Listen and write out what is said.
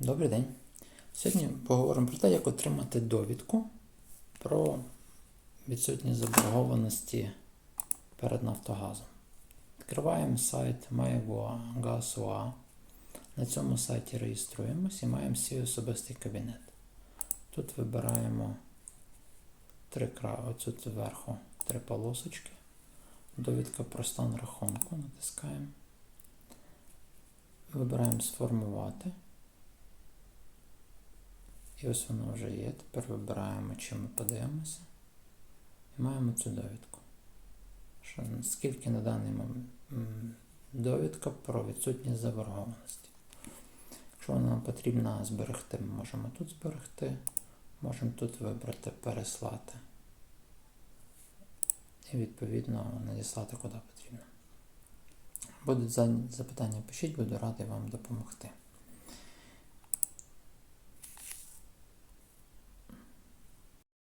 Добрий день. Сьогодні поговоримо про те, як отримати довідку про відсутність заборгованості перед Нафтогазом. Відкриваємо сайт MyGas.ua. На цьому сайті реєструємось і маємо свій особистий кабінет. Тут вибираємо три кра... Оцю зверху три полосочки. Довідка про стан рахунку. Натискаємо. Вибираємо сформувати. І ось воно вже є. Тепер вибираємо, чи ми подивимося. І маємо цю довідку. Що, скільки на даний момент довідка про відсутність заборгованості. Якщо вона нам потрібна зберегти, ми можемо тут зберегти. Можемо тут вибрати переслати. І відповідно надіслати куди потрібно. Будуть запитання, пишіть, буду радий вам допомогти.